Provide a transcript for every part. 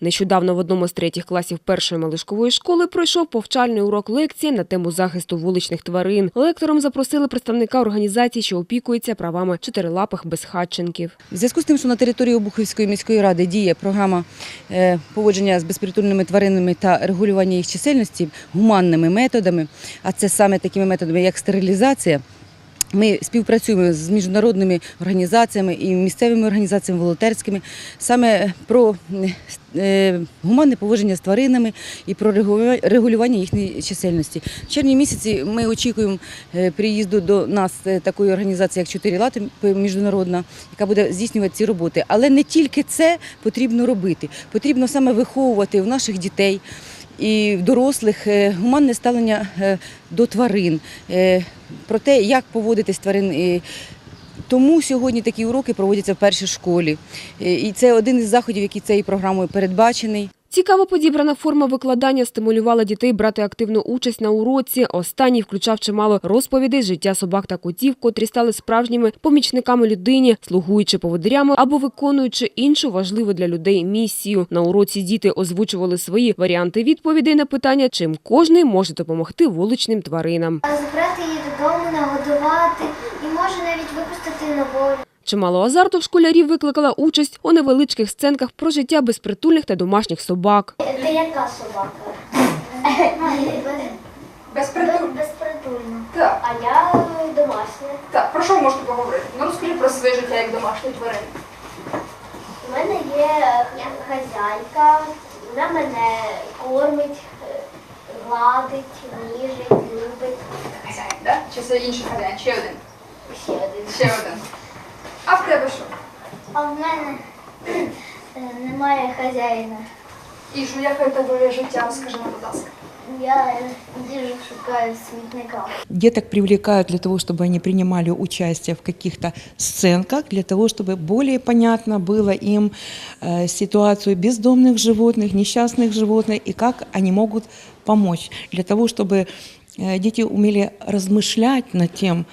Нещодавно в одному з третіх класів першої малишкової школи пройшов повчальний урок лекції на тему захисту вуличних тварин. Лектором запросили представника організації, що опікується правами чотирилапих безхатченків. В зв'язку з тим, що на території Обухівської міської ради діє програма е, поводження з безпритульними тваринами та регулювання їх чисельності гуманними методами, а це саме такими методами, як стерилізація. Ми співпрацюємо з міжнародними організаціями і місцевими організаціями волонтерськими саме про е, гуманне поводження з тваринами і про регулюва- регулювання їхньої чисельності. В червні місяці ми очікуємо е, приїзду до нас е, такої організації, як «Чотири лати» міжнародна, яка буде здійснювати ці роботи. Але не тільки це потрібно робити. Потрібно саме виховувати в наших дітей і в дорослих е, гуманне ставлення е, до тварин, е, про те, як поводитись тварин. Тому сьогодні такі уроки проводяться в першій школі. І це один із заходів, який цією програмою передбачений. Цікаво подібрана форма викладання стимулювала дітей брати активну участь на уроці. Останній включав чимало розповідей життя собак та котів, котрі стали справжніми помічниками людині, слугуючи поводирями або виконуючи іншу важливу для людей місію. На уроці діти озвучували свої варіанти відповідей на питання, чим кожний може допомогти вуличним тваринам. Забрати її додому, нагодувати і може навіть випустити на волю. Чимало азарту в школярів викликала участь у невеличких сценках про життя безпритульних та домашніх собак. Ти яка собака? Безпритульна. Так, А я домашня. так. Про що ви можете поговорити? Ну розкажи про своє життя як домашньої тварини. У мене є хазяйка, вона мене кормить, гладить, ніжить, любить. Хазяїн, так? Чи це інший хазяїн? Ще один. Ще один. Ще один. А в тебе що? А в мене е, немає хазяїна. І що як в тебе життя? Розкажи нам, будь ласка. Я їжу шукаю в смітниках. Деток привлекают для того, чтобы они принимали участие в каких-то сценках, для того, чтобы более понятно было им э, ситуацию бездомных животных, несчастных животных и как они могут помочь. Для того, чтобы э, дети умели размышлять над тем,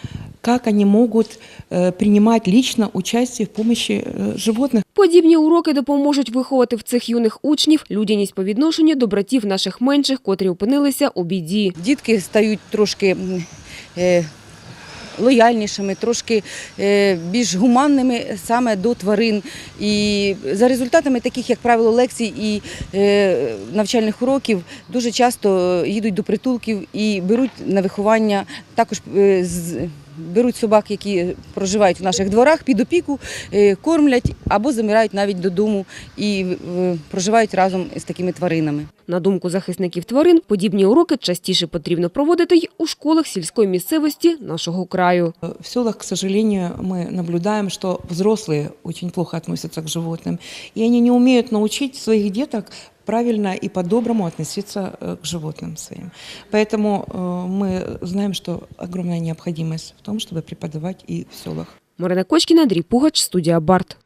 как они могут э, принимать лично участие в помощи э, животных. Подібні уроки допоможуть виховати в цих юних учнів людяність по відношенню до братів наших менших, котрі опинилися у біді. Дітки стають трошки м, е, лояльнішими, трошки е, більш гуманними саме до тварин. І за результатами таких, як правило, лекцій і е, навчальних уроків дуже часто їдуть до притулків і беруть на виховання також е, з. Беруть собак, які проживають в наших дворах під опіку, е, кормлять або замирають навіть додому і е, проживають разом з такими тваринами. На думку захисників тварин, подібні уроки частіше потрібно проводити й у школах сільської місцевості нашого краю. В селах, к сожалению, мы наблюдаем, что взрослые очень плохо относятся к животным, и они не умеют научить своих деток правильно и по-доброму относиться э, к животным своим. Поэтому э, мы знаем, что огромная необходимость в том, чтобы преподавать и в селах. Марина Кочкіна, Андрій Пугач, студія Барт.